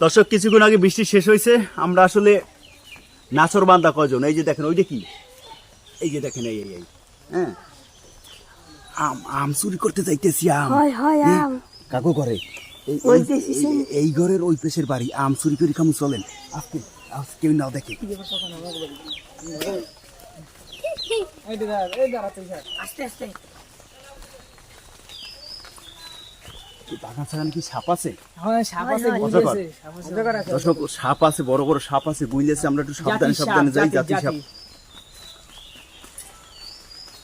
দর্শক কিছুক্ষণ আগে বৃষ্টি শেষ হয়েছে। আমরা আসলে নাচর বান্দা কজন এই যে দেখেন ওইটা কি? এই যে দেখেন এই এই হ্যাঁ? আম আম চুরি করতে যাইতেছি আম। হয় আম। কাকু করে এই ঘরের ওই পেশের বাড়ি আম চুরি করে কামু চলেন। আজকে কেউ নাও দেখে। আস্তে আস্তে এই বাগান সাগানে কি সাপ আছে? হ্যাঁ সাপ আছে হয়, হয়। অজগর। বুঝেছে সাপ আছে অজগর আছে। দর্শক সাপ আছে বড় বড় সাপ আছে বুঝলেছে আমরা একটু সাবধানে সাবধানে যাই জাতি, জাতি সাপ। কিন্তু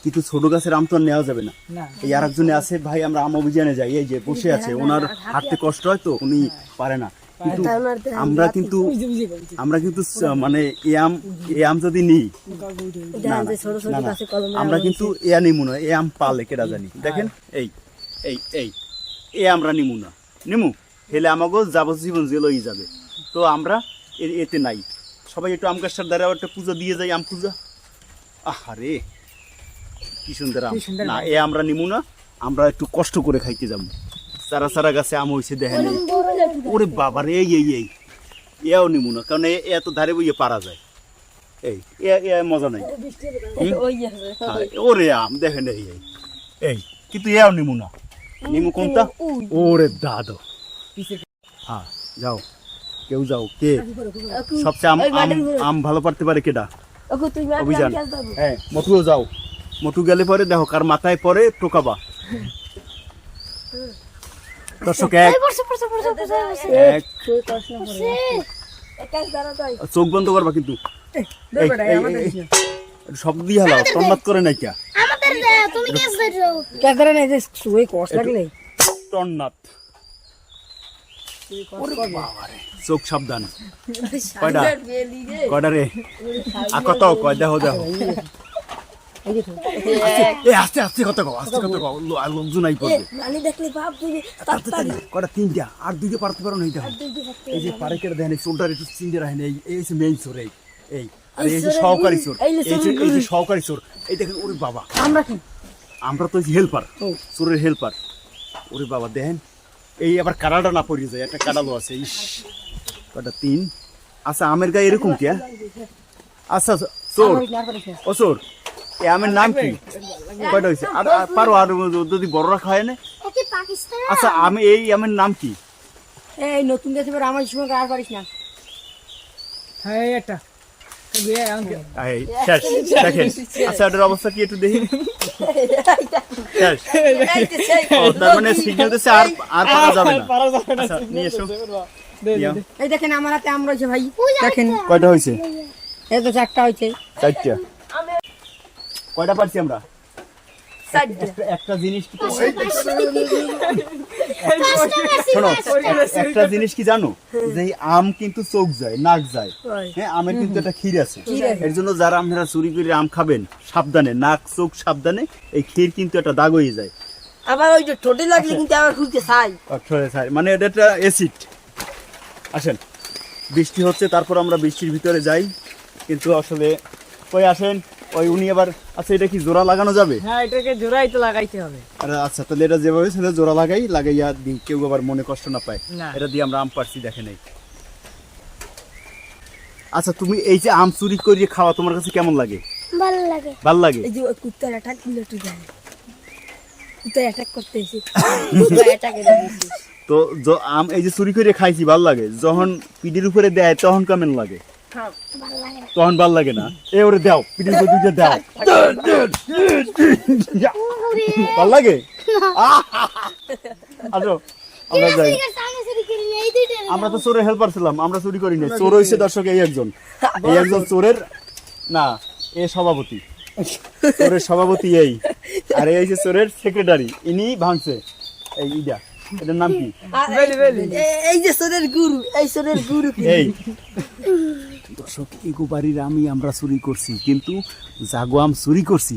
কিন্তু ছোট গাছের আম তো আর নেওয়া যাবে না। না। এই আর একজনে আছে ভাই আমরা আম অভিযানে যাই এই যে বসে আছে ওনার হাঁটতে কষ্ট হয় তো উনি পারে না। কিন্তু আমরা কিন্তু আমরা কিন্তু মানে এ আম এ আম যদি নিই আমরা কিন্তু এ নিমু না এ আম পালে কেটা জানি। দেখেন এই এই এই। এ আমরা নিমু না। নিমু হেলে আমাকেও যাবজ্জীবন জেলই যাবে। তো আমরা এতে নাই। সবাই একটু আম গাছটার দ্বারা একটা পুজো দিয়ে যাই আম পূজা। আহারে কি সুন্দর আম। না এ আমরা নিমু না আমরা একটু কষ্ট করে খাইতে যাব। সারা সারা গাছে আম হয়েছে দেখেন। ওরে বাবা রে এই এই এই। এও নিমু না কারণ এ- এত ধারে বইয়ে পারা যায়। এই এ মজা নাই। হ্যাঁ, ওরে আম দেখেন এই। এই কিন্তু এও নিমু না। নিমু কোনটা ওরে দাদো হ্যাঁ যাও কেউ যাও কে সবচেয়ে আম ভালো পারতে পারে কেডা অভিযান হ্যাঁ মটুও যাও মটু গেলে পরে দেখো কার মাথায় পরে টোকাবা দর্শক এক চোখ বন্ধ করবা কিন্তু শব্দ দিয়ে হালাও তন্নাত করে নাই তুমি কেস ধরো যে কষ্ট লাগলে। চোখ সাবধান। কয়টা বেলি কয়টা রে? আর কত? কয় দেখো দেখো এই যে তো। এ আস্তে আস্তে কত কও আস্তে কত কও লোকজন আই পড়বে। নানি দেখলে ভাব তুই তাড়াতাড়ি কয়টা তিনটা। আর দুইটা পারতে পারো না এই দেখো দুই দুই এই যে পারে এই চোরটার একটু চিনতে রাখেন এই এই মেইন চোর এই এই। আর এই এই যে সহকারী চোর এই যে এই যে চোরের এই যে গুরু। সহকারী চোর এই দেখেন ওরে বাবা। আমরা কি? আমরা তো হেল্পার চোরের হেল্পার ওরে বাবা দেখেন এই আবার কাটাটা না পড়ে যায় একটা কাটালো আছে ইস। কটা তিন। আচ্ছা আমের গায়ে এরকম কি হ্যাঁ? আচ্ছা আচ্ছা, চোর। আমরা কি আর পারিস না। ও চোর। এই আমের নাম কি? কয়টা হয়েছে আর পারো আর যদি বড়রা খায় না? আচ্ছা আমি এই আমের নাম কি? এই নতুন দেশে আমার সময় আর পারিস না। হ্যাঁ এই শেষ। দেখেন আচ্ছা এটার অবস্থা কি একটু দেখি? শেষ। তার মানে সিগন্যাল দিচ্ছে আর আর পারা যাবে না। পারা যাবে না আচ্ছা নিয়ে এসো। দে, দে, নিও। দে। এই দেখেন আমার হাতে আম রয়েছে ভাই। দেখেন। কয়টা হয়েছে? এই তো চারটা হয়েছে। চারটা। কয়টা পারছি আমরা? একটা- একটা জিনিস কি শোনো একটা জিনিস কি জানো? যে এই আম কিন্তু চোখ যায় নাক যায়। হ্যাঁ। আমের কিন্তু একটা ক্ষীর আছে। এর জন্য যারা আপনারা চুরি করে আম খাবেন সাবধানে নাক চোখ সাবধানে এই ক্ষীর কিন্তু একটা দাগ হয়ে যায়। আবার ওই যে ঠোঁটে লাগলে কিন্তু আবার খুলতে চাই। অক্ষরে ছাই। মানে এটা একটা অ্যাসিড আসেন। বৃষ্টি হচ্ছে তারপর আমরা বৃষ্টির ভিতরে যাই। কিন্তু আসলে ওই আসেন? ওই উনি আবার আচ্ছা এটা কি জোড়া লাগানো যাবে? হ্যাঁ এটাকে জোড়াই তো লাগাইতে হবে। আরে আচ্ছা তাহলে এটা যেভাবে সেটা জোড়া লাগাই লাগাইয়া দিই কেউ আবার মনে কষ্ট না পায়। এটা দিয়ে আমরা আম পারছি দেখে নেই। আচ্ছা তুমি এই যে আম চুরি করিয়ে খাওয়া তোমার কাছে কেমন লাগে? ভালো লাগে। ভালো লাগে? এই যে কুত্তার অ্যাটাক দিল কুত্তা অ্যাটাক করতে এসে। তো আম এই যে চুরি করে খাইছি ভালো লাগে? যখন পিঠির উপরে দেয় তখন কেমন লাগে? তখন ভালো লাগে না। এ ওরে দাও পিঠির উপরে দুইটা দাও। ভালো লাগে? আসো আমরা যাই। আমরা তো চোরের হেল্পার ছিলাম আমরা চুরি করি না চোর হয়েছে দর্শক এই একজন। এই একজন চোরের না এ সভাপতি। চোরের সভাপতি এই। আর এই হচ্ছে চোরের সেক্রেটারি ইনি ভাঙছে। এই ইডা এটার নাম কি? এই যে চোরের গুরু এই চোরের গুরু এই। দর্শক এগো বাড়ির আমি আমরা চুরি করছি কিন্তু জাগো আম চুরি করছি।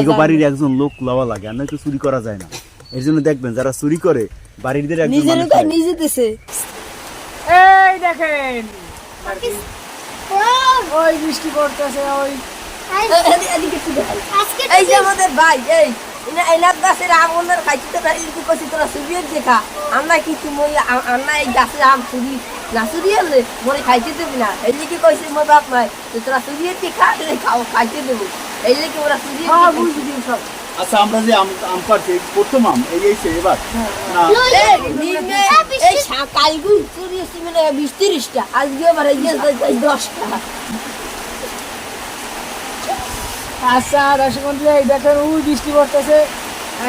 এগো বাড়ির একজন লোক লওয়া লাগে আর নয়তো চুরি করা যায় না। এর জন্য দেখবেন যারা চুরি করে বাড়িদের একজন নিজে দেশে এই দেখেন। ওই বৃষ্টি পড়তেছে ওই। এই যে আমাদের ভাই এই এনার গাছের আম ওনার তোরা দেখা আমরা কি তুমি আমরা এই গাছের আম চুরি খাইতে দেবি না। এই লিখে কইছে মোর বাপ মাই যে তোরা চুরিয়ে কি খা খাও খাইতে দেবো। এই লিখে ওরা হ্যাঁ সব। আচ্ছা আমরা যে আম আম পারছি প্রথম আম এই এই সে এবার এই কালগু মানে বিশ তিরিশটা। আজকে আবার এই দশটা। আচ্ছা দর্শক বন্ধু এই দেখেন ওই বৃষ্টি পড়তেছে।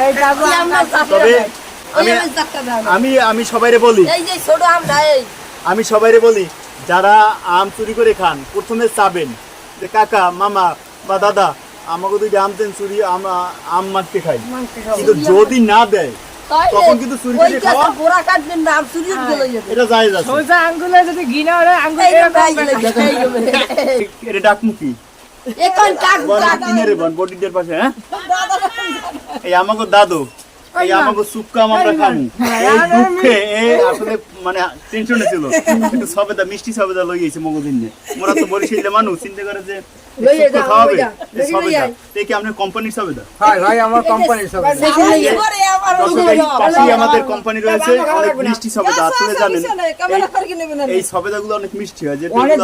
এই তারপর আমরা তবে আমি আমি আমি আমি সবাইরে বলি। এই যে ছোট আমরা এই। আমি সবাইরে বলি যারা আম চুরি করে খান প্রথমে চাবেন যে কাকা মামা বা দাদা আমাকে দুইটা আম দেন চুরি আম আম মারতে খাই। কিন্তু যদি না দেয় তখন কিন্তু চুরি করে খাওয়া পোড়া কাটবেন না আম গেল যাবে এটা যায় যাচ্ছে সোজা আঙ্গুলে যদি ওরে আঙ্গুল। এটা ডাকমুখি। এখন বল টাক কিনে বন বডিদের পাশে হ্যাঁ? এই আমাকে দাদু। এই আমাকে আমরা খামু। এই দুঃখে আসলে মানে টেনশনে ছিল। একটু সবেদা মিষ্টি সবেদা লই মগদিন মোরা তো মানুষ চিন্তা করে যে সবেদা সবেদা? আমাদের কোম্পানি রয়েছে অনেক মিষ্টি সবেদা আসলে জানেন এই- এই সবেদাগুলো অনেক মিষ্টি হয় অনেক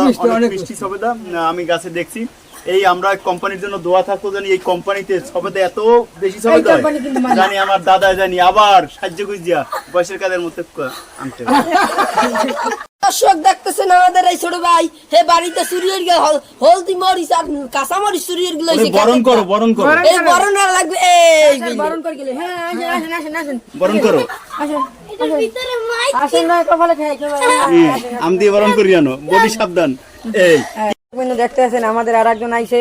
মিষ্টি সবেদা আমি গাছে দেখছি। এই আমরা কোম্পানির জন্য দোয়া থাকতো জানি এই কোম্পানিতে সবেদা এত বেশি হয়। মানে- জানি আমার দাদা জানি আবার সাহায্য গুজিয়া বয়সের কাদের মধ্যে আনতে। দর্শক দেখতেছেন আমাদের এই ছোট ভাই হে বাড়িতে গেল হলদি মরিচ আর কাঁচা মরিচ চুরিয়ে গেল বরণ করো বরণ করো। বরণ- এই বরণ আর লাগবে এই বরণ করে গেলে। হ্যাঁ আসেন আসেন আসেন আসেন। বরণ করো। আসেন আসেন। না কপালে খাই আম দিয়ে বরণ করি জানো বডি সাবধান। এই। দেখতে আছেন আমাদের আর একজন আইছে।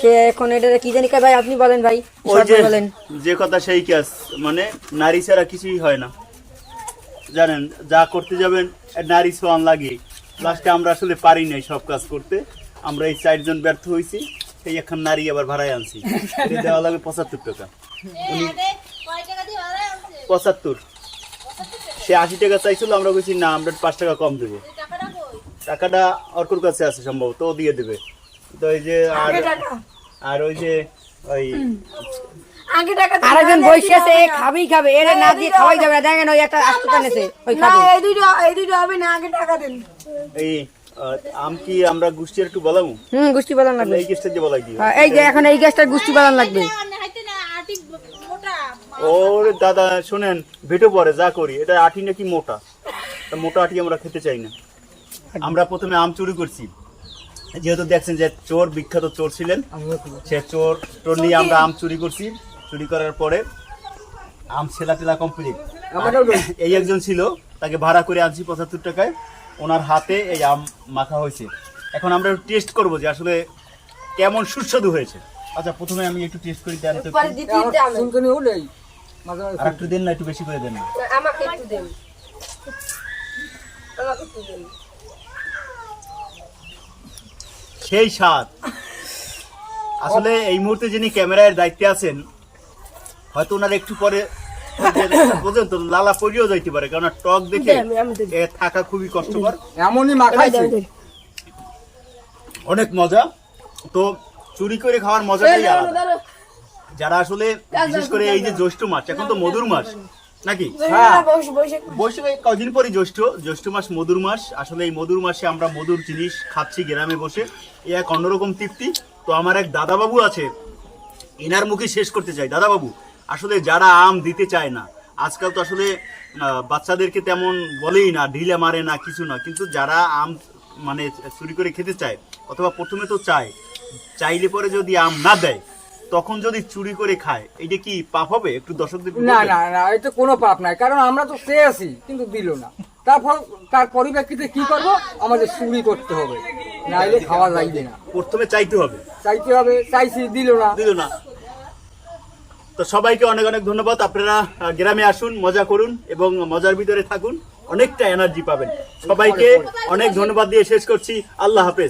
সে এখন এটা কি জানি ভাই আপনি বলেন ভাই ওই যে বলেন। যে কথা সেই কাজ মানে নারী ছাড়া কিছুই হয় না। জানেন যা করতে যাবেন নারী সোয়ান লাগে। লাস্টে আমরা আসলে পারি নাই সব কাজ করতে। আমরা এই চারজন ব্যর্থ হয়েছি এই এখন নারী আবার ভাড়ায় আনছি। দেওয়া লাগবে পঁচাত্তর টাকা। উনি পঁচাত্তর। সে আশি টাকা চাইছিল আমরা বলছি না আমরা পাঁচ টাকা কম দেবো। টাকাটা অর্কুর কাছে আছে সম্ভবত ও দিয়ে দেবে। তো এই যে আর আর ওই যে ওই আগে টাকা আরেকজন বসে আছে খাবেই খাবে এর না দিয়ে খাওয়াই যাবে না দেখেন ওই একটা আস্তে নেছে ওই খাবে। এই দুইটা এই দুইটা হবে না আগে টাকা দেন। এই আম কি আমরা গোষ্ঠী একটু বলাবো? হুম গুষ্টি বাদাম লাগবে। এই কেসটা যে বলাই দিও। হ্যাঁ, এই যে এখন এই গুষ্টি বাদাম লাগবে। ওরে দাদা শোনেন ভেটো পরে যা করি এটা আটি নাকি মোটা? তা মোটা আটি আমরা খেতে চাই না। আমরা প্রথমে আম চুরি করছি। যেহেতু দেখছেন যে চোর বিখ্যাত চোর ছিলেন। সে চোর চোর নিয়ে আমরা আম চুরি করছি। চুরি করার পরে আম ছেলা টেলা কমপ্লিট এই একজন ছিল তাকে ভাড়া করে আনছি পঁচাত্তর টাকায়। ওনার হাতে এই আম মাখা হয়েছে। এখন আমরা একটু টেস্ট করব যে আসলে কেমন সুস্বাদু হয়েছে। আচ্ছা প্রথমে আমি একটু টেস্ট করি দেন তো আর একটু দেন না একটু বেশি করে দেন না। আমাকে একটু দেন। আমাকে একটু দেন। সেই স্বাদ। আসলে এই মুহূর্তে যিনি ক্যামেরার দায়িত্বে আছেন হয়তো ওনার একটু পরে পর্যন্ত লালা পড়িয়েও যাইতে পারে কারণ টক দেখে থাকা খুবই কষ্টকর। এমনই মাখাইছে। অনেক মজা। তো চুরি করে খাওয়ার মজাটাই আলাদা। যারা আসলে বিশেষ করে এই যে জ্যৈষ্ঠ মাস এখন তো মধুর মাস। নাকি? হ্যাঁ। বসে বসে। কদিন পরে জ্যৈষ্ঠ জ্যৈষ্ঠ মাস মধুর মাস। আসলে এই মধুর মাসে আমরা মধুর জিনিস খাচ্ছি গ্রামে বসে। এ এক অন্যরকম তৃপ্তি। তো আমার এক দাদাবাবু আছে। এনার মুখে শেষ করতে চাই। দাদাবাবু আসলে যারা আম দিতে চায় না আজকাল তো আসলে বাচ্চাদেরকে তেমন বলেই না ঢিলে মারে না কিছু না। কিন্তু যারা আম মানে চুরি করে খেতে চায় অথবা প্রথমে তো চায় চাইলে পরে যদি আম না দেয় তখন যদি চুরি করে খায় এটা কি পাপ হবে? একটু দর্শকদের না না না এটা কোনো পাপ নাই। কারণ আমরা তো চেয়েছি কিন্তু দিল না। তারপর তার পরিপ্রেক্ষিতে কি করব? আমাদের চুরি করতে হবে। নাইলে খাওয়া যাইবে না। প্রথমে চাইতে হবে। চাইতে হবে চাইছি দিল না। দিল না। তো সবাইকে অনেক অনেক ধন্যবাদ। আপনারা গ্রামে আসুন মজা করুন এবং মজার ভিতরে থাকুন। অনেকটা এনার্জি পাবেন। সবাইকে অনেক ধন্যবাদ দিয়ে শেষ করছি। আল্লাহ হাফেজ।